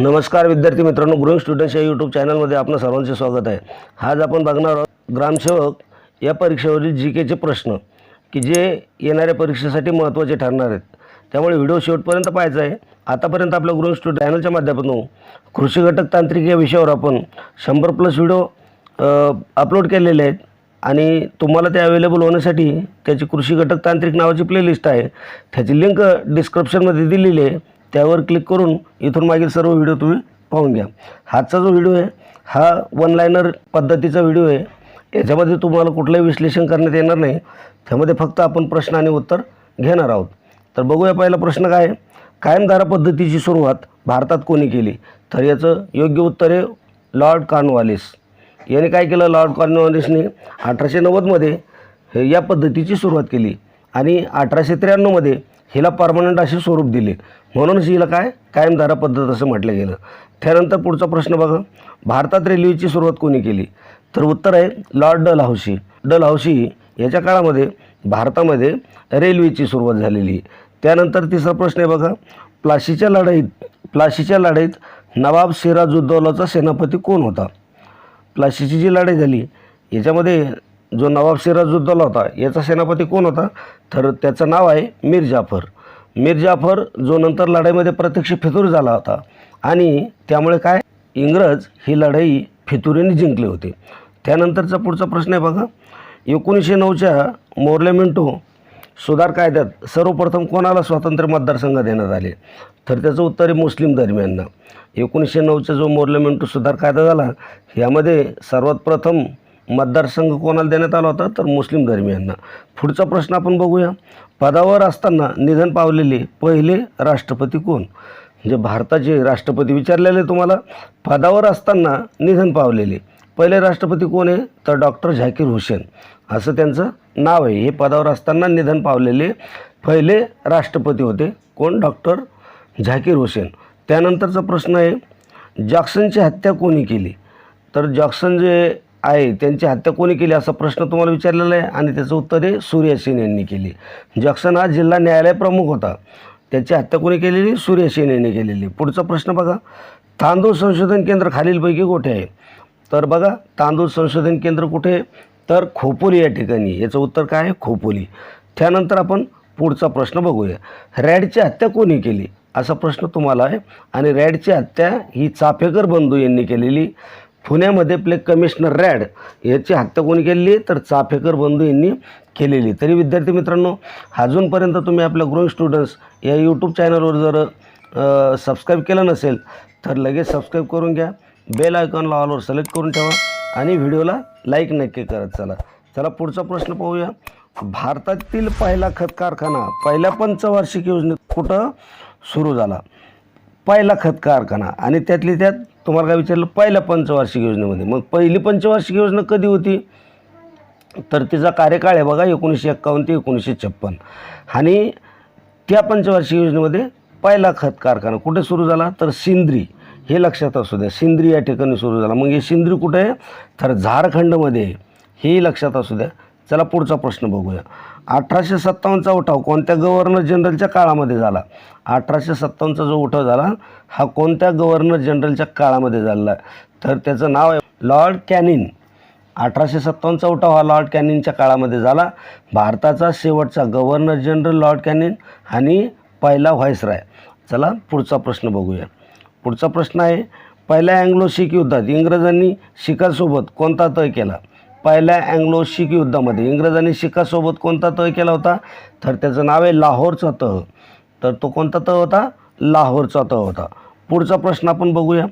नमस्कार विद्यार्थी मित्रांनो ग्रोईंग स्टुडंट्स या यूट्यूब चॅनलमध्ये आपलं सर्वांचे स्वागत आहे. आज आपण बघणार आहोत ग्रामसेवक या परीक्षेवरील जी केचे प्रश्न की जे येणाऱ्या परीक्षेसाठी महत्त्वाचे ठरणार आहेत. त्यामुळे व्हिडिओ शेवटपर्यंत पाहायचा आहे. आतापर्यंत आपल्या ग्रोईंग स्टुडंट चॅनलच्या माध्यमातून कृषी घटक तांत्रिक या विषयावर आपण शंभर प्लस व्हिडिओ अपलोड केलेले आहेत आणि तुम्हाला ते अवेलेबल होण्यासाठी त्याची कृषी घटक तांत्रिक नावाची प्लेलिस्ट आहे. त्याची लिंक डिस्क्रिप्शनमध्ये दिलेली आहे. त्यावर क्लिक करून इथून मागील सर्व व्हिडिओ तुम्ही पाहून घ्या. हातचा जो व्हिडिओ आहे हा वन लायनर पद्धतीचा व्हिडिओ आहे. याच्यामध्ये तुम्हाला कुठलंही विश्लेषण करण्यात येणार नाही. त्यामध्ये फक्त आपण प्रश्न आणि उत्तर घेणार आहोत. तर बघूया पहिला प्रश्न काय आहे? कायमधारा पद्धतीची सुरुवात भारतात कोणी केली? तर याचं योग्य उत्तर आहे लॉर्ड कॉर्नवालिस. याने काय केलं? लॉर्ड कॉर्नवालिसने अठराशे नव्वदमध्ये हे या पद्धतीची सुरुवात केली आणि अठराशे त्र्याण्णवमध्ये हिला परमनंट असे स्वरूप दिले. म्हणूनच हिला काय? कायमधारा पद्धत असं म्हटलं गेलं. त्यानंतर पुढचा प्रश्न बघा. भारतात रेल्वेची सुरुवात कोणी केली? तर उत्तर आहे Lord Dalhousie. Dalhousie याच्या काळामध्ये भारतामध्ये रेल्वेची सुरुवात झालेली. त्यानंतर तिसरा प्रश्न आहे बघा. प्लाशीच्या लढाईत प्लाशीच्या लढाईत नवाब सिराजुद्दौलाचा सेनापती कोण होता? प्लाशीची जी लढाई झाली याच्यामध्ये जो नवाब सिराजुद्दौला होता याचा सेनापती कोण होता? तर त्याचं नाव आहे मीर जाफर. मीर जाफर जो नंतर लढाईमध्ये प्रत्यक्ष फितूर झाला होता. आणि त्यामुळे काय? इंग्रज ही लढाई फितुरीने जिंकली होती. त्यानंतरचा पुढचा प्रश्न आहे बघा. एकोणीसशे नऊच्या मोर्लेमेंटो सुधार कायद्यात सर्वप्रथम कोणाला स्वातंत्र्य मतदारसंघ देण्यात आले? तर त्याचं उत्तर आहे मुस्लिम धर्मियांना. एकोणीसशे नऊचा जो मोर्लेमेंटो सुधार कायदा झाला यामध्ये सर्वात प्रथम मतदारसंघ कोणाला देण्यात आला होता? तर मुस्लिम धर्मियांना पुढचा प्रश्न आपण बघूया. पदावर असताना निधन पावलेले पहिले राष्ट्रपती कोण? म्हणजे भारताचे राष्ट्रपती विचारलेले तुम्हाला. पदावर असताना निधन पावलेले पहिले राष्ट्रपती कोण आहे? तर डॉक्टर झाकीर हुसेन. असं त्यांचं नाव आहे. हे पदावर असताना निधन पावलेले पहिले राष्ट्रपती होते. कोण? डॉक्टर झाकीर हुसेन. त्यानंतरचा प्रश्न आहे जॉक्सनची हत्या कोणी केली? तर जॉक्सन जे आहे. त्यांची हत्या कोणी केली असा प्रश्न तुम्हाला विचारलेला आहे? आणि त्याचं उत्तर आहे सूर्य सेन यांनी केली. जॉक्सन हा जिल्हा न्यायालय प्रमुख होता. त्याची हत्या कोणी केलेली? सूर्य सेन यांनी केलेली. पुढचा प्रश्न बघा. तांदूळ संशोधन केंद्र खालीलपैकी कुठे आहे? तर बघा तांदूळ संशोधन केंद्र कुठे आहे? तर खोपोली या ठिकाणी. याचं उत्तर काय आहे? खोपोली. त्यानंतर आपण पुढचा प्रश्न बघूया. रॅडची हत्या कोणी केली? असा प्रश्न तुम्हाला आहे. आणि रॅडची हत्या ही चाफेकर बंधू यांनी केलेली. पुण्यामध्ये प्ले कमिशनर रॅड याची हत्या कोणी केलेली तर चाफेकर बंधू यांनी केलेली. तरी विद्यार्थी मित्रांनो अजूनपर्यंत तुम्ही आपल्या ग्रोईंग स्टुडंट्स या यूट्यूब चॅनलवर जर सबस्क्राईब केलं नसेल तर लगेच सबस्क्राईब करून घ्या. बेल आयकॉनला ऑलवर सिलेक्ट करून ठेवा आणि व्हिडिओला लाईक नक्की करत चला. चला पुढचा प्रश्न पाहूया. भारतातील पहिला खत कारखाना पहिल्या पंचवार्षिक योजनेत कुठं सुरू झाला? पहिला खत कारखाना आणि त्यातली त्यात तुम्हाला काय विचारलं? पहिल्या पंचवार्षिक योजनेमध्ये. मग पहिली पंचवार्षिक योजना कधी होती? तर तिचा कार्यकाळ आहे बघा एकोणीसशे एक्कावन्न ते एकोणीसशे छप्पन. आणि त्या पंचवार्षिक योजनेमध्ये पहिला खत कारखाना कुठे सुरू झाला? तर सिंद्री हे लक्षात असू द्या सिंद्री या ठिकाणी सुरू झाला. मग हे सिंद्री कुठे आहे? तर झारखंडमध्ये आहे. हेही लक्षात असू द्या. चला पुढचा प्रश्न बघूया. अठराशे सत्तावन्नचा उठाव कोणत्या गव्हर्नर जनरलच्या काळामध्ये झाला? अठराशे सत्तावन्नचा जो उठाव झाला हा कोणत्या गव्हर्नर जनरलच्या काळामध्ये झाला? तर त्याचं नाव आहे लॉर्ड कॅनिन. अठराशे सत्तावन्नचा उठाव हा लॉर्ड कॅनिनच्या काळामध्ये झाला. भारताचा शेवटचा गव्हर्नर जनरल लॉर्ड कॅनिन आणि पहिला व्हाईसराय चला पुढचा प्रश्न बघूया. पुढचा प्रश्न आहे पहिल्या अँग्लो शीख युद्धात इंग्रजांनी शिखासोबत कोणता तय केला? पहिल्या अँग्लो शीख युद्धामध्ये. इंग्रजांनी शिखासोबत कोणता तह केला होता? तर त्याचं नाव आहे लाहोरचा तह तर तो कोणता तह होता? लाहोरचा तह होता. पुढचा प्रश्न आपण बघूया.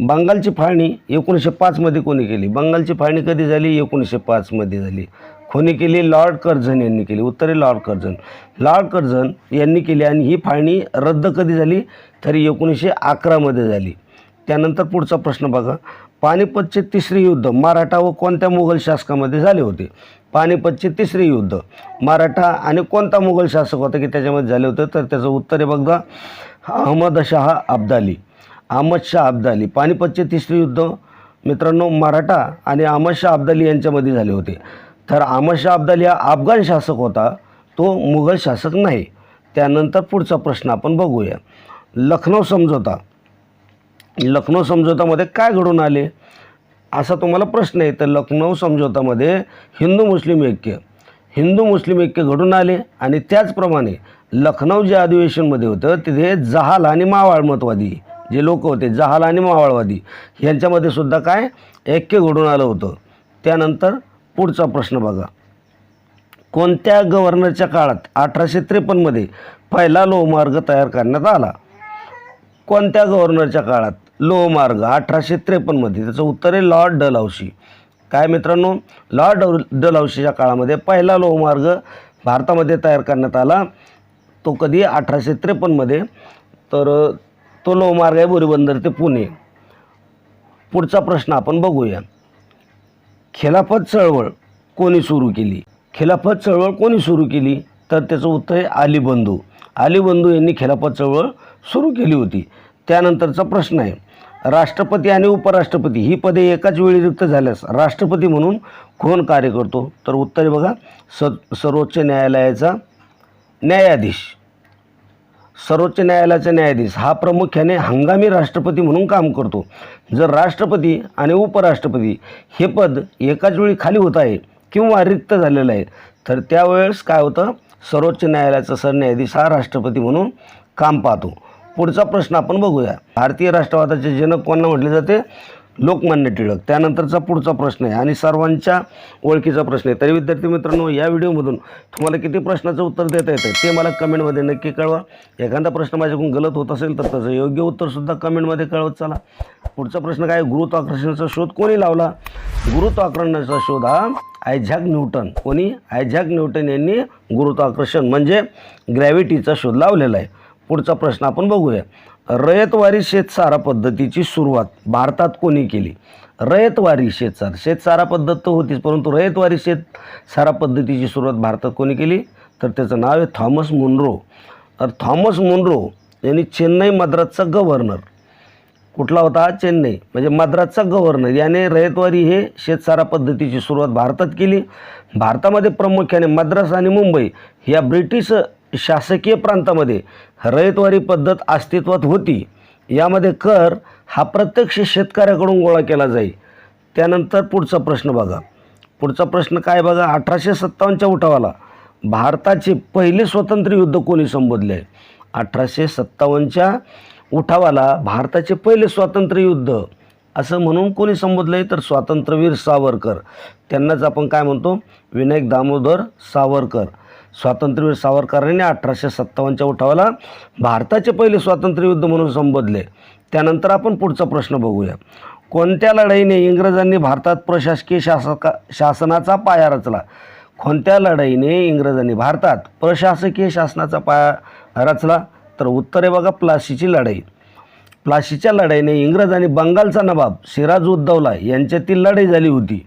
बंगालची फाळणी एकोणीसशे पाचमध्ये कोणी केली? बंगालची फाळणी कधी झाली? एकोणीसशे पाचमध्ये झाली. कोणी केली? लॉर्ड कर्झन यांनी केली. उत्तरे लॉर्ड कर्झन. लॉर्ड कर्झन यांनी केली आणि ही फाळणी रद्द कधी झाली? तर एकोणीसशे अकरामध्ये झाली. त्यानंतर पुढचा प्रश्न बघा. पानिपतचे तिसरे युद्ध मराठा व कोणत्या मुघल शासकामध्ये झाले होते? पानिपतचे तिसरे युद्ध मराठा आणि कोणता मुघल शासक होता की त्याच्यामध्ये झाले होते? तर त्याचं उत्तर आहे बघा अहमद अब्दाली. अहमद शाह अब्दाली. पानिपतचे तिसरे युद्ध मित्रांनो मराठा आणि अहमद शाह अब्दाली यांच्यामध्ये झाले होते. तर अहमद शाह अब्दाली हा अफगाण शासक होता तो मुघल शासक नाही. त्यानंतर पुढचा प्रश्न आपण बघूया. लखनौ समझोता. लखनौ समझोतामध्ये काय घडून आले? असा तुम्हाला प्रश्न आहे. तर लखनौ समझोतामध्ये हिंदू मुस्लिम ऐक्य. हिंदू मुस्लिम ऐक्य घडून आले आणि त्याचप्रमाणे लखनौ जे अधिवेशनमध्ये होतं तिथे जहाल आणि मावाळ मतवादी जे लोक होते जहाल आणि मावाळवादी यांच्यामध्ये सुद्धा काय? ऐक्य घडून आलं होतं. त्यानंतर पुढचा प्रश्न बघा. कोणत्या गव्हर्नरच्या काळात अठराशे त्रेपन्नमध्ये पहिला लोहमार्ग तयार करण्यात आला? कोणत्या गव्हर्नरच्या काळात? लोहमार्ग अठराशे त्रेपन्नमध्ये. त्याचं उत्तर आहे लॉर्ड डलहौशी. काय मित्रांनो? लॉर्ड डल डलहौसीच्या काळामध्ये पहिला लोहमार्ग भारतामध्ये तयार करण्यात आला. तो कधी? अठराशे त्रेपन्नमध्ये. तर तो लोहमार्ग आहे बोरीबंदर ते पुणे. पुढचा प्रश्न आपण बघूया. खिलाफत चळवळ कोणी सुरू केली? खिलाफत चळवळ कोणी सुरू केली? तर त्याचं उत्तर आहे आलीबंधू आलीबंधू यांनी खिलाफत चळवळ सुरू केली होती. त्यानंतरचा प्रश्न आहे राष्ट्रपती आणि उपराष्ट्रपती ही पदे एकाच वेळी रिक्त झाल्यास राष्ट्रपती म्हणून कोण कार्य करतो? तर उत्तर बघा स सर्वोच्च न्यायालयाचा न्यायाधीश. सर्वोच्च न्यायालयाचा न्यायाधीश हा प्रामुख्याने हंगामी राष्ट्रपती म्हणून काम करतो. जर राष्ट्रपती आणि उपराष्ट्रपती हे पद एकाच वेळी खाली होत आहे किंवा रिक्त झालेलं आहे तर त्यावेळेस काय होतं? सर्वोच्च न्यायालयाचा सरन्यायाधीश हा राष्ट्रपती म्हणून काम पाहतो. पुढचा प्रश्न आपण बघूया. भारतीय राष्ट्रवादाचे जनक कोणा म्हटले जाते? लोकमान्य टिळक. त्यानंतरचा पुढचा प्रश्न आहे आणि सर्वांच्या ओळखीचा प्रश्न आहे. तरी विद्यार्थी मित्रांनो या व्हिडिओमधून तुम्हाला किती प्रश्नाचं उत्तर देता येतं ते मला कमेंटमध्ये नक्की कळवा. एखादा प्रश्न माझ्याकडून गलत होत असेल तर त्याचं योग्य उत्तरसुद्धा कमेंटमध्ये कळवत चला. पुढचा प्रश्न काय? आहे? गुरुत्वाकर्षणाचा शोध कोणी लावला? गुरुत्वाकर्षणाचा शोध हा आयझॅक न्यूटन. कोणी? आयझॅक न्यूटन यांनी गुरुत्वाकर्षण म्हणजे ग्रॅव्हिटीचा शोध लावलेला आहे. पुढचा प्रश्न आपण बघूया. रयतवारी शेतसारा पद्धतीची सुरुवात भारतात कोणी केली? रयतवारी शेतसार शेतसारा पद्धत तर होतीच परंतु रयतवारी शेतसारा पद्धतीची सुरुवात भारतात कोणी केली? तर त्याचं नाव आहे थॉमस मुनरो. तर थॉमस मुनरो यांनी चेन्नई मद्रासचा गव्हर्नर. कुठला होता? हा चेन्नई. म्हणजे मद्रासचा गव्हर्नर. याने रयतवारी हे शेतसारा पद्धतीची सुरुवात भारतात केली. भारतामध्ये प्रामुख्याने मद्रास आणि मुंबई या ब्रिटिश शासकीय प्रांतामध्ये रयतवारी पद्धत अस्तित्वात होती. यामध्ये कर हा प्रत्यक्ष शेतकऱ्याकडून गोळा केला जाई. त्यानंतर पुढचा प्रश्न बघा. पुढचा प्रश्न काय बघा? अठराशे सत्तावन्नच्या उठावाला भारताचे पहिले स्वतंत्र युद्ध कोणी संबोधले? आहे अठराशे सत्तावन्नच्या उठावाला भारताचे पहिले स्वातंत्र्य युद्ध. असं म्हणून कोणी संबोधलं? आहे तर स्वातंत्र्यवीर सावरकर. त्यांनाच आपण काय म्हणतो? विनायक दामोदर सावरकर. स्वातंत्र्यवीर सावरकरांनी अठराशे सत्तावन्नच्या उठावाला भारताचे पहिले स्वातंत्र्य युद्ध म्हणून संबोधले. त्यानंतर आपण पुढचा प्रश्न बघूया. कोणत्या लढाईने इंग्रजांनी भारतात प्रशासकीय शासका शासनाचा पाया रचला? कोणत्या लढाईने इंग्रजांनी भारतात प्रशासकीय शासनाचा पाया रचला? तर उत्तर आहे बघा प्लासीची लढाई. प्लासीच्या लढाईने इंग्रज आणि बंगालचा नवाब सिराज उद्दौला यांच्यातील लढाई झाली होती.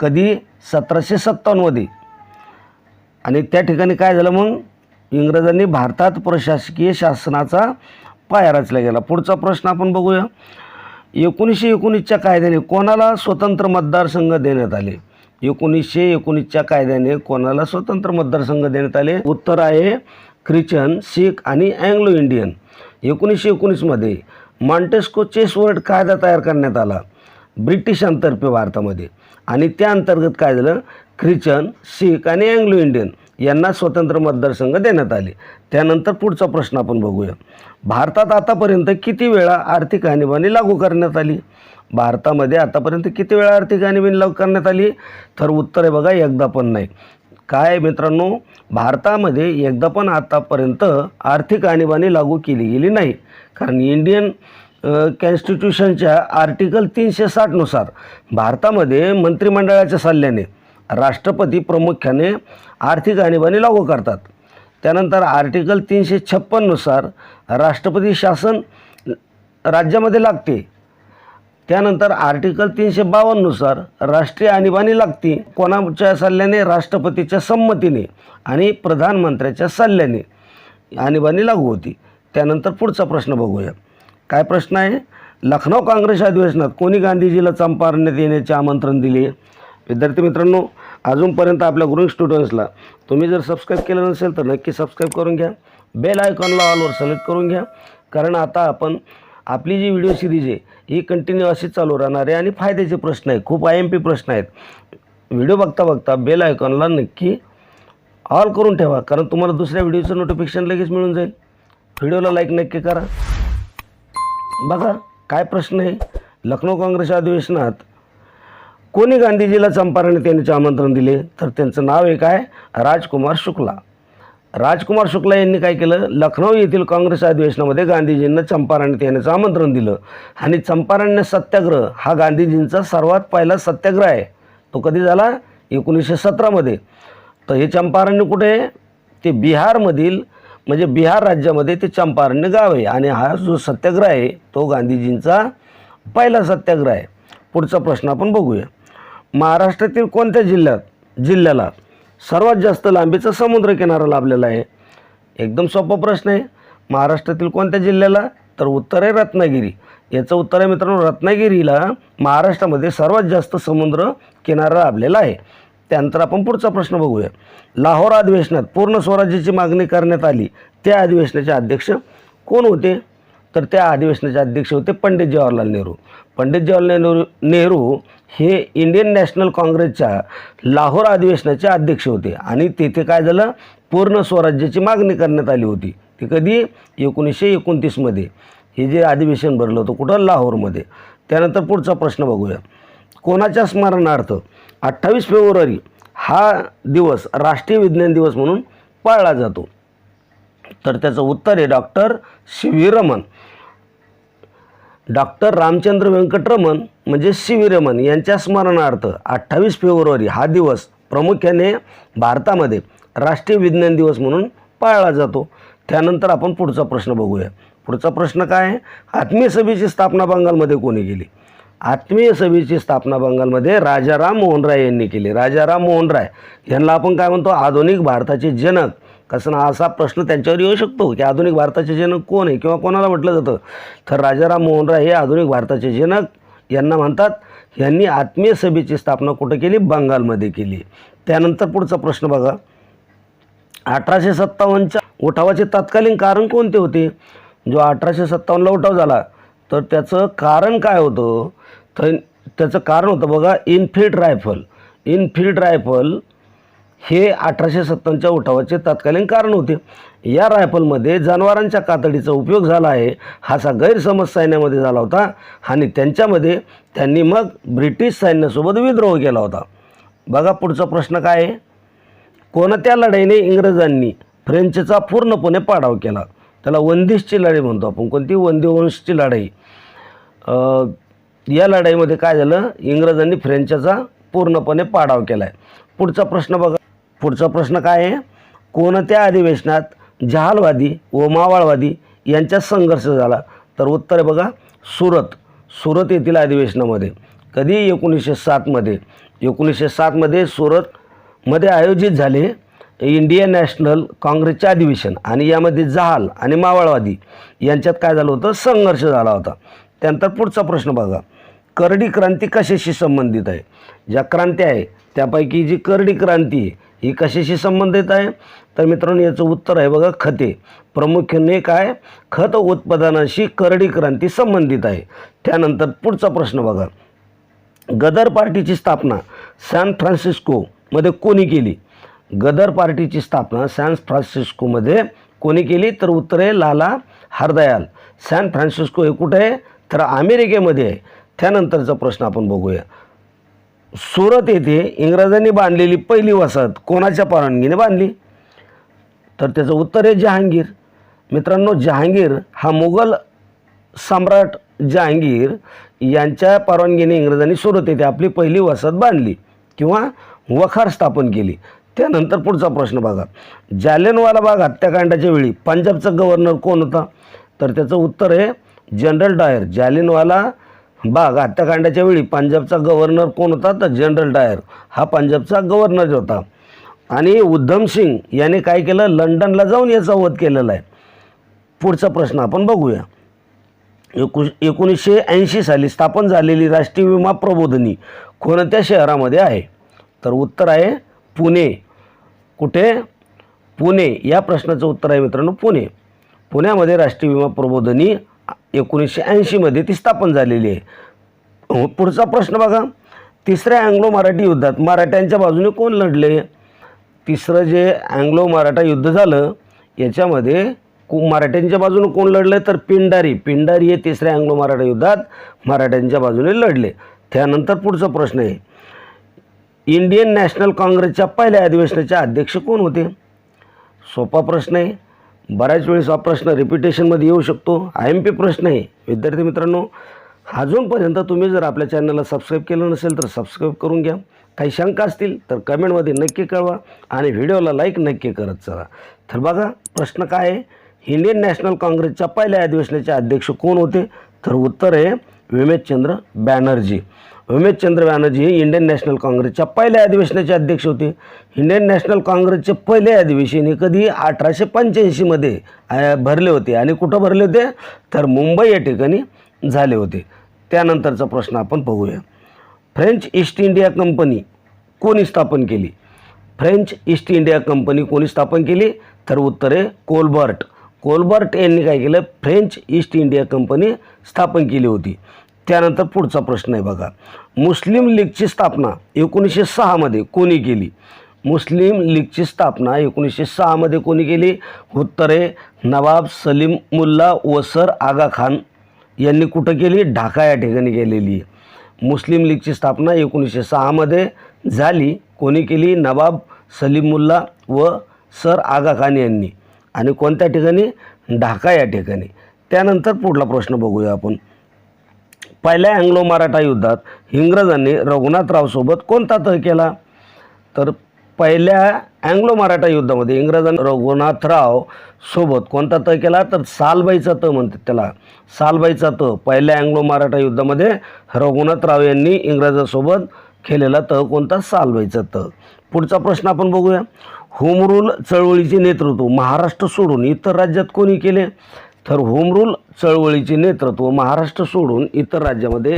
कधी? सतराशे सत्तावन्नमध्ये. आणि त्या ठिकाणी काय झालं मग? इंग्रजांनी भारतात प्रशासकीय शासनाचा पाया रचला गेला. पुढचा प्रश्न आपण बघूया. एकोणीसशे एकोणीसच्या कायद्याने कोणाला स्वतंत्र मतदारसंघ देण्यात आले? एकोणीसशे एकोणीसच्या कायद्याने कोणाला स्वतंत्र मतदारसंघ देण्यात आले? उत्तर आहे ख्रिश्चन शीख आणि अँग्लो इंडियन एकोणीसशे एकोणीसमध्ये मॉन्टेस्को चेस वर्ल्ड कायदा तयार करण्यात आला. ब्रिटिशांतर्फे भारतामध्ये. आणि त्या अंतर्गत काय झालं? ख्रिचन शीख आणि अँग्लो इंडियन यांना स्वतंत्र मतदारसंघ देण्यात आले. त्यानंतर पुढचा प्रश्न आपण बघूया. भारतात आतापर्यंत किती वेळा आर्थिक आणीबाणी लागू करण्यात आली? भारतामध्ये आतापर्यंत किती वेळा आर्थिक आणीबाणी लागू करण्यात आली? तर उत्तर आहे बघा एकदा पण नाही. काय मित्रांनो? भारतामध्ये एकदा पण आतापर्यंत आर्थिक आणीबाणी लागू केली गेली नाही. कारण इंडियन कॉन्स्टिट्यूशनच्या आर्टिकल तीनशे साठनुसार भारतामध्ये मंत्रिमंडळाच्या सल्ल्याने राष्ट्रपती प्रामुख्याने आर्थिक आणीबाणी लागू करतात. त्यानंतर आर्टिकल तीनशे छप्पननुसार राष्ट्रपती शासन राज्यामध्ये लागते. त्यानंतर आर्टिकल तीनशे बावन्ननुसार राष्ट्रीय आणीबाणी लागते. कोणाच्या सल्ल्याने? राष्ट्रपतीच्या संमतीने आणि प्रधानमंत्र्याच्या सल्ल्याने आणीबाणी लागू होती. त्यानंतर पुढचा प्रश्न बघूया. काय प्रश्न आहे? लखनौ काँग्रेस अधिवेशनात कोणी गांधीजीला चंपारण्यात येण्याचे आमंत्रण दिले? विद्यार्थी मित्रांनो अजूनपर्यंत आपल्या ग्रुईंग स्टुडंट्सला तुम्ही जर सबस्क्राईब केलं नसेल तर नक्की सबस्क्राईब करून घ्या. बेल आयकॉनला ऑलवर सिलेक्ट करून घ्या. कारण आता आपण आपली जी व्हिडिओ सिरीज आहे ही कंटिन्यू अशीच चालू राहणार आहे आणि फायद्याचे प्रश्न आहे खूप आय एम पी प्रश्न आहेत. व्हिडिओ बघता बघता बेल आयकॉनला नक्की ऑल करून ठेवा. कारण तुम्हाला दुसऱ्या व्हिडिओचं नोटिफिकेशन लगेच मिळून जाईल. व्हिडिओला लाईक नक्की करा. बघा काय प्रश्न आहे? लखनौ काँग्रेस अधिवेशनात कोणी गांधीजीला चंपारणे त्यांचे आमंत्रण दिले? तर त्यांचं नाव एक आहे राजकुमार शुक्ला. राजकुमार शुक्ला यांनी काय केलं? लखनौ येथील काँग्रेस अधिवेशनामध्ये गांधीजींना चंपारण्यात येण्याचं आमंत्रण दिलं. आणि चंपारण्य सत्याग्रह हा गांधीजींचा सर्वात पहिला सत्याग्रह आहे. तो कधी झाला? एकोणीसशे सतरामध्ये. तर हे चंपारण्य कुठे आहे? ते बिहारमधील म्हणजे बिहार राज्यामध्ये ते चंपारण्य गाव आहे. आणि हा जो सत्याग्रह आहे तो गांधीजींचा पहिला सत्याग्रह आहे. पुढचा प्रश्न आपण बघूया. महाराष्ट्रातील कोणत्या जिल्ह्यात जिल्ह्याला सर्वात जास्त लांबीचा समुद्रकिनारा लाभलेला आहे? एकदम सोपा प्रश्न आहे. महाराष्ट्रातील कोणत्या जिल्ह्याला? तर उत्तर आहे रत्नागिरी. याचं उत्तर आहे मित्रांनो रत्नागिरीला महाराष्ट्रामध्ये सर्वात जास्त समुद्र किनारा लाभलेला आहे. त्यानंतर आपण पुढचा प्रश्न बघूया. लाहोर अधिवेशनात पूर्ण स्वराज्याची मागणी करण्यात आली. त्या अधिवेशनाचे अध्यक्ष कोण होते? तर त्या अधिवेशनाचे अध्यक्ष होते पंडित जवाहरलाल नेहरू. पंडित जवाहरलाल नेहरू नेहरू हे इंडियन नॅशनल काँग्रेसच्या लाहोर अधिवेशनाचे अध्यक्ष होते. आणि तेथे काय झालं? पूर्ण स्वराज्याची मागणी करण्यात आली होती. ती कधी? एकोणीसशे एकोणतीसमध्ये हे जे अधिवेशन भरलं होतं कुठं? लाहोरमध्ये. त्यानंतर पुढचा प्रश्न बघूया. कोणाच्या स्मरणार्थ अठ्ठावीस फेब्रुवारी हा दिवस राष्ट्रीय विज्ञान दिवस म्हणून पाळला जातो. तर त्याचं उत्तर आहे doctor C Raman doctor Ramachandra Venkataraman म्हणजे सी रमन यांच्या स्मरणार्थ अठ्ठावीस फेब्रुवारी हा दिवस प्रामुख्याने भारतामध्ये राष्ट्रीय विज्ञान दिवस म्हणून पाळला जातो. त्यानंतर आपण पुढचा प्रश्न बघूया. पुढचा प्रश्न काय? आहे आत्मीय सभेची स्थापना बंगालमध्ये कोणी केली? आत्मीय सभेची स्थापना बंगालमध्ये राजाराम मोहन राय यांनी केली. राजाराम मोहन राय यांना आपण काय म्हणतो? आधुनिक भारताचे जनक. कसं ना असा प्रश्न त्यांच्यावर येऊ शकतो की आधुनिक भारताचे जनक कोण आहे किंवा कोणाला म्हटलं जातं? तर राजाराम मोहन राय हे आधुनिक भारताचे जनक यांना म्हणतात यांनी आत्मीय सभेची स्थापना कुठं केली? बंगालमध्ये केली. त्यानंतर पुढचा प्रश्न बघा. अठराशे सत्तावन्नच्या उठावाचे तत्कालीन कारण कोणते होते? जो अठराशे सत्तावन्नला उठाव झाला तर त्याचं कारण काय होतं? तर त्याचं कारण होतं बघा इनफिल्ड रायफल इनफिल्ड रायफल हे अठराशे सत्तावन्नच्या उठावाचे तत्कालीन कारण होते. या रायफलमध्ये जनावरांच्या कातडीचा उपयोग झाला आहे. हा असा गैरसमज सैन्यामध्ये झाला होता आणि त्यांच्यामध्ये त्यांनी मग ब्रिटिश सैन्यासोबत विद्रोह केला होता. बघा पुढचा प्रश्न काय आहे? कोणत्या लढाईने इंग्रजांनी फ्रेंचचा पूर्णपणे पाडाव केला? त्याला वंदिशची लढाई म्हणतो आपण. कोणती? वंदिवंशची लढाई. या लढाईमध्ये काय झालं? इंग्रजांनी फ्रेंचचा पूर्णपणे पाडाव केला आहे पुढचा प्रश्न बघा. पुढचा प्रश्न काय आहे? कोणत्या अधिवेशनात जहालवादी व मावाळवादी यांच्यात संघर्ष झाला? तर उत्तर आहे बघा सुरत. सुरत येथील अधिवेशनामध्ये. कधी? एकोणीसशे सातमध्ये एकोणीसशे सातमध्ये सुरतमध्ये आयोजित झाले इंडियन नॅशनल काँग्रेसचे अधिवेशन आणि यामध्ये जहाल आणि मावळवादी यांच्यात काय झालं होतं? संघर्ष झाला होता. त्यानंतर पुढचा प्रश्न बघा. करडी क्रांती कशाशी संबंधित आहे? ज्या क्रांत्या आहे त्यापैकी जी करडी क्रांती आहे ही कशाशी संबंधित आहे? तर मित्रांनो याचं उत्तर आहे बघा खते. प्रामुख्याने काय? खत उत्पादनाशी करडी क्रांती संबंधित आहे. त्यानंतर पुढचा प्रश्न बघा. गदर पार्टीची स्थापना सॅन फ्रान्सिस्कोमध्ये कोणी केली? गदर पार्टीची स्थापना सॅन फ्रान्सिस्कोमध्ये कोणी केली? तर उत्तर आहे लाला हरदयाल. सॅन फ्रान्सिस्को हे कुठे आहे? तर अमेरिकेमध्ये आहे. त्यानंतरचा प्रश्न आपण बघूया. सुरत येथे इंग्रजांनी बांधलेली पहिली वसाहत कोणाच्या परवानगीने बांधली? तर त्याचं उत्तर आहे जहांगीर. मित्रांनो जहांगीर हा मुघल सम्राट जहांगीर यांच्या परवानगीने इंग्रजांनी सुरत येथे आपली पहिली वसाहत बांधली किंवा वखार स्थापन केली. त्यानंतर पुढचा प्रश्न बघा. जालियनवाला बाग हत्याकांडाच्या वेळी पंजाबचा गव्हर्नर कोण होता? तर त्याचं उत्तर आहे जनरल डायर. जालियनवाला बाग हत्याकांडाच्या वेळी पंजाबचा गव्हर्नर कोण होता? तर जनरल डायर हा पंजाबचा गव्हर्नर होता. आणि उद्धम सिंग याने काय केलं? लंडनला जाऊन याचा वध केलेला आहे. पुढचा प्रश्न आपण बघूया. एकू एकोणीसशे ऐंशी साली स्थापन झालेली राष्ट्रीय विमा प्रबोधनी कोणत्या शहरामध्ये आहे? तर उत्तर आहे पुणे. कुठे? पुणे. या प्रश्नाचं उत्तर आहे मित्रांनो पुणे. पुण्यामध्ये राष्ट्रीय विमा प्रबोधनी एकोणीसशे ऐंशीमध्ये ती स्थापन झालेली आहे. हो, पुढचा प्रश्न बघा. तिसऱ्या अँग्लो मराठी युद्धात मराठ्यांच्या बाजूने कोण लढले? तिसरं जे अँग्लो मराठा युद्ध झालं याच्यामध्ये को मराठ्यांच्या बाजूने कोण लढले? तर पिंडारी. पिंडारी हे तिसऱ्या अँग्लो मराठा युद्धात मराठ्यांच्या बाजूने लढले. त्यानंतर पुढचा प्रश्न आहे. इंडियन नॅशनल काँग्रेसच्या पहिल्या अधिवेशनाचे अध्यक्ष कोण होते? सोपा प्रश्न आहे. बऱ्याच वेळेस हा प्रश्न रिपिटेशनमध्ये येऊ शकतो. आय एम पी प्रश्न आहे. विद्यार्थी मित्रांनो अजूनपर्यंत तुम्ही जर आपल्या चॅनलला सबस्क्राईब केलं नसेल तर सबस्क्राईब करून घ्या. काही शंका असतील तर कमेंटमध्ये नक्की कळवा आणि व्हिडिओला लाईक नक्की करत चला. तर बघा प्रश्न काय आहे? इंडियन नॅशनल काँग्रेसच्या पहिल्या अधिवेशनाचे अध्यक्ष कोण होते? तर उत्तर आहे विमेशचंद्र बॅनर्जी. उमेशचंद्र बॅनर्जी हे इंडियन नॅशनल काँग्रेसच्या पहिल्या अधिवेशनाचे अध्यक्ष होते. इंडियन नॅशनल काँग्रेसचे पहिले अधिवेशन हे कधी अठराशे पंच्याऐंशीमध्ये भरले होते आणि कुठं भरले होते? तर मुंबई या ठिकाणी झाले होते. त्यानंतरचा प्रश्न आपण बघूया. फ्रेंच ईस्ट इंडिया कंपनी कोणी स्थापन केली? फ्रेंच ईस्ट इंडिया कंपनी कोणी स्थापन केली? तर उत्तर आहे कोलबर्ट. कोलबर्ट यांनी काय केलं? फ्रेंच ईस्ट इंडिया कंपनी स्थापन केली होती. त्यानंतर पुढचा प्रश्न आहे बघा. मुस्लिम लीगची स्थापना एकोणीसशे सहामध्ये कोणी केली? मुस्लिम लीगची स्थापना एकोणीसशे सहामध्ये कोणी केली? उत्तर आहे नवाब सलीम मुल्ला वसर आगा खान यांनी कुठं केली? ढाका या ठिकाणी केलेली आहे. मुस्लिम लीगची स्थापना एकोणीसशे सहामध्ये झाली. कोणी केली? नवाब सलीमुल्ला व सर आगा खान यांनी. आणि कोणत्या ठिकाणी? ढाका या ठिकाणी. त्यानंतर पुढला प्रश्न बघूया आपण. पहिल्या अँग्लो मराठा युद्धात इंग्रजांनी रघुनाथरावसोबत कोणता तह केला? तर पहिल्या अँग्लो मराठा युद्धामध्ये इंग्रजांनी रघुनाथराव सोबत कोणता तह केला? तर सालबाईचा तह म्हणतात त्याला. सालबाईचा तह पहिल्या अँग्लो मराठा युद्धामध्ये रघुनाथराव यांनी इंग्रजासोबत केलेला तह कोणता? सालबाईचा तह. पुढचा प्रश्न आपण बघूया. होमरूल चळवळीचे नेतृत्व महाराष्ट्र सोडून इतर राज्यात कोणी केले? तर होमरूल चळवळीचे नेतृत्व महाराष्ट्र सोडून इतर राज्यामध्ये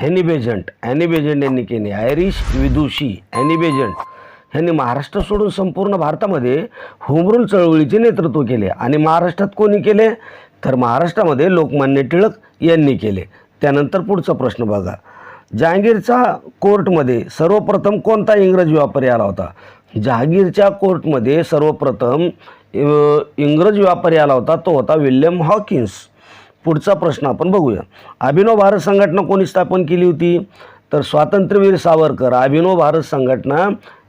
हॅनी बेजंट हॅनी यांनी केले. आयरिश विदुषी हॅनी बेजंट यांनी महाराष्ट्र सोडून संपूर्ण भारतामध्ये होमरूल चळवळीचे नेतृत्व केले. आणि महाराष्ट्रात कोणी केले? तर महाराष्ट्रामध्ये लोकमान्य टिळक यांनी केले. त्यानंतर पुढचा प्रश्न बघा. जहांगीरच्या कोर्टमध्ये सर्वप्रथम कोणता इंग्रजी व्यापारी आला होता? जहांगीरच्या कोर्टमध्ये सर्वप्रथम इंग्रज व्यापारी आला होता तो होता विल्यम हॉकिन्स. पुढचा प्रश्न आपण बघूया. अभिनव भारत संघटना कोणी स्थापन केली होती? तर स्वातंत्र्यवीर सावरकर. अभिनव भारत संघटना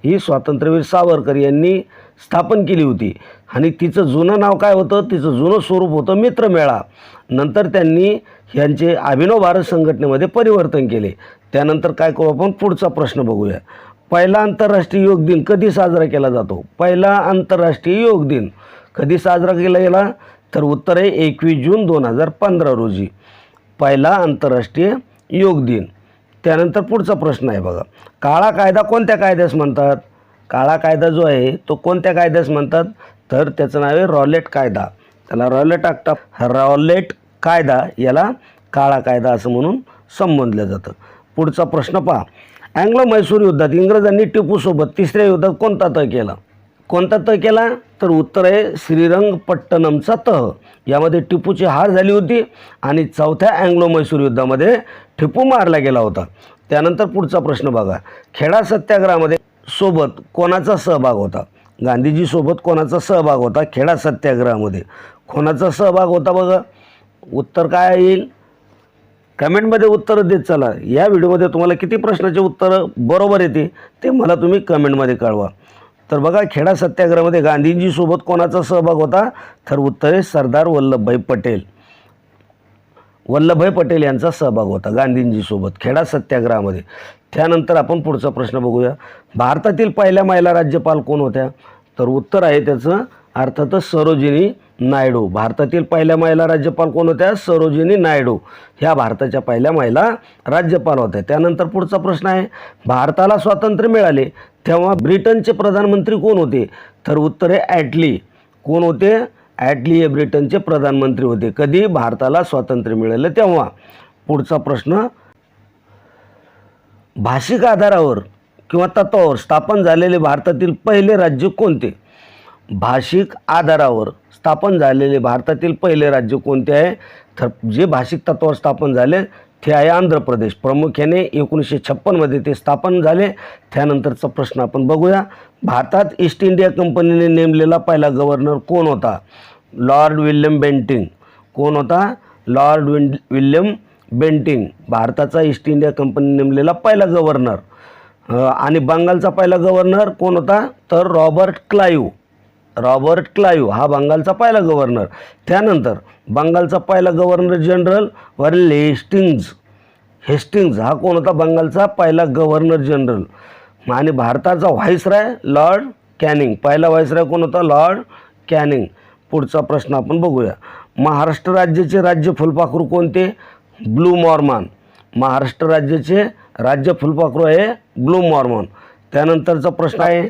ही स्वातंत्र्यवीर सावरकर यांनी स्थापन केली होती. आणि तिचं जुनं नाव काय होतं? तिचं जुनं स्वरूप होतं मित्रमेळा. नंतर त्यांनी यांचे अभिनव भारत संघटनेमध्ये परिवर्तन केले. त्यानंतर काय करू आपण? पुढचा प्रश्न बघूया. पहिला आंतरराष्ट्रीय योग दिन कधी साजरा केला जातो? पहिला आंतरराष्ट्रीय योग दिन कधी साजरा केला गेला? तर उत्तर आहे एकवीस जून दोन हजार पंधरा रोजी. पहिला आंतरराष्ट्रीय योग दिन. त्यानंतर पुढचा प्रश्न आहे बघा. काळा कायदा कोणत्या कायद्यास म्हणतात? काळा कायदा जो आहे तो कोणत्या कायद्यास म्हणतात? तर त्याचं नाव आहे रॉलेट कायदा. त्याला रॉलेट ॲक्ट रॉलेट कायदा याला काळा कायदा असं म्हणून संबोधलं जातं. पुढचा प्रश्न पहा. अँग्लो मैसूर युद्धात इंग्रजांनी टिपूसोबत तिसऱ्या युद्धात कोणता तह केला? कोणता तह केला? तर उत्तर आहे श्रीरंगपट्टणमचा तह यामध्ये टिपूची हार झाली होती आणि चौथ्या अँग्लो मैसूर युद्धामध्ये टिपू मारला गेला होता. त्यानंतर पुढचा प्रश्न बघा. खेडा सत्याग्रहामध्ये सोबत कोणाचा सहभाग होता? गांधीजीसोबत कोणाचा सहभाग होता खेडा सत्याग्रहामध्ये? कोणाचा सहभाग होता बघा? उत्तर काय येईल? कमेंटमध्ये उत्तरं देत चला. या व्हिडिओमध्ये तुम्हाला किती प्रश्नाचे उत्तरं बरोबर येते ते मला तुम्ही कमेंटमध्ये कळवा. तर बघा खेडा सत्याग्रहामध्ये गांधीजीसोबत कोणाचा सहभाग होता? तर उत्तर आहे सरदार वल्लभभाई पटेल. वल्लभभाई पटेल यांचा सहभाग होता गांधींजीसोबत खेडा सत्याग्रहामध्ये. त्यानंतर आपण पुढचा प्रश्न बघूया. भारतातील पहिल्या महिला राज्यपाल कोण होत्या? तर उत्तर आहे त्याचं अर्थातच सरोजिनी नायडू. भारतातील पहिल्या महिला राज्यपाल कोण होत्या? सरोजिनी नायडू. ह्या भारताच्या पहिल्या महिला राज्यपाल होत्या. त्यानंतर पुढचा प्रश्न आहे भारताला स्वातंत्र्य मिळाले तेव्हा ब्रिटनचे प्रधानमंत्री कोण होते? तर उत्तर आहे ॲटली. कोण होते? ॲटली हे ब्रिटनचे प्रधानमंत्री होते. कधी भारताला स्वातंत्र्य मिळालं तेव्हा? पुढचा प्रश्न भाषिक आधारावर किंवा तत्वावर स्थापन झालेले भारतातील पहिले राज्य कोणते? भाषिक आधारावर. स्थापन झालेले भारतातील पहिले राज्य कोणते आहे? तर जे भाषिक तत्वावर स्थापन झाले ते आहे आंध्र प्रदेश. प्रामुख्याने एकोणीसशे छप्पनमध्ये ते स्थापन झाले. त्यानंतरचा प्रश्न आपण बघूया. भारतात ईस्ट इंडिया कंपनीने नेमलेला पहिला गव्हर्नर कोण होता? Lord William Bentinck. कोण होता? Lord wind William Bentinck. भारताचा ईस्ट इंडिया कंपनी नेमलेला पहिला गव्हर्नर आणि बंगालचा पहिला गव्हर्नर कोण होता? तर रॉबर्ट क्लाईव्ह रॉबर्ट क्लाईव्ह हा बंगालचा पहिला गव्हर्नर. त्यानंतर बंगालचा पहिला governor general Warren Hastings. Hastings हा कोण होता? बंगालचा पहिला गव्हर्नर जनरल. आणि भारताचा व्हाईसराय लॉर्ड कॅनिंग. पहिला व्हाईसराय कोण होता? Lord Canning. पुढचा प्रश्न आपण बघूया. महाराष्ट्र राज्याचे राज्य फुलपाखरू कोणते? Blue Mormon. महाराष्ट्र राज्याचे राज्य फुलपाखरू आहे ब्लू मॉर्मॉन. त्यानंतरचा प्रश्न आहे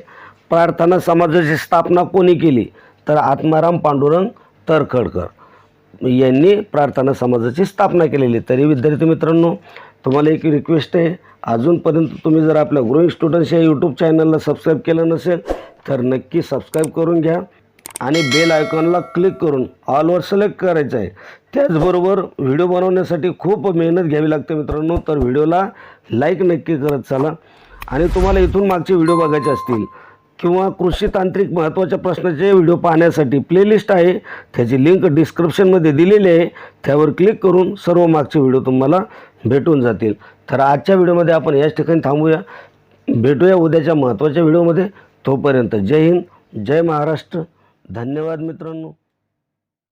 प्रार्थना समाजाची स्थापना कोणी केली? तर आत्माराम पांडुरंग तरखडकर यांनी प्रार्थना समाजाची स्थापना केलेली. तरी विद्यार्थी मित्रांनो तुम्हाला एक रिक्वेस्ट आहे. अजूनपर्यंत तुम्ही जर आपल्या ग्रोईंग स्टुडंट्स या यूट्यूब चॅनलला सबस्क्राईब केलं नसेल तर नक्की सबस्क्राईब करून घ्या आणि बेल आयकॉनला क्लिक करून ऑलवर सिलेक्ट करायचं आहे. त्याचबरोबर व्हिडिओ बनवण्यासाठी खूप मेहनत घ्यावी लागते मित्रांनो तर व्हिडिओला लाईक नक्की करत चला. आणि तुम्हाला इथून मागचे व्हिडिओ बघायचे असतील किंवा कृषी तांत्रिक महत्त्वाच्या प्रश्नाचे व्हिडिओ पाहण्यासाठी प्लेलिस्ट आहे. त्याची लिंक डिस्क्रिप्शनमध्ये दिलेली आहे. त्यावर क्लिक करून सर्व मागचे व्हिडिओ तुम्हाला भेटून जातील. तर आजच्या व्हिडिओमध्ये आपण याच ठिकाणी थांबूया. भेटूया उद्याच्या महत्त्वाच्या व्हिडिओमध्ये. तोपर्यंत जय हिंद जय महाराष्ट्र. धन्यवाद मित्रांनो.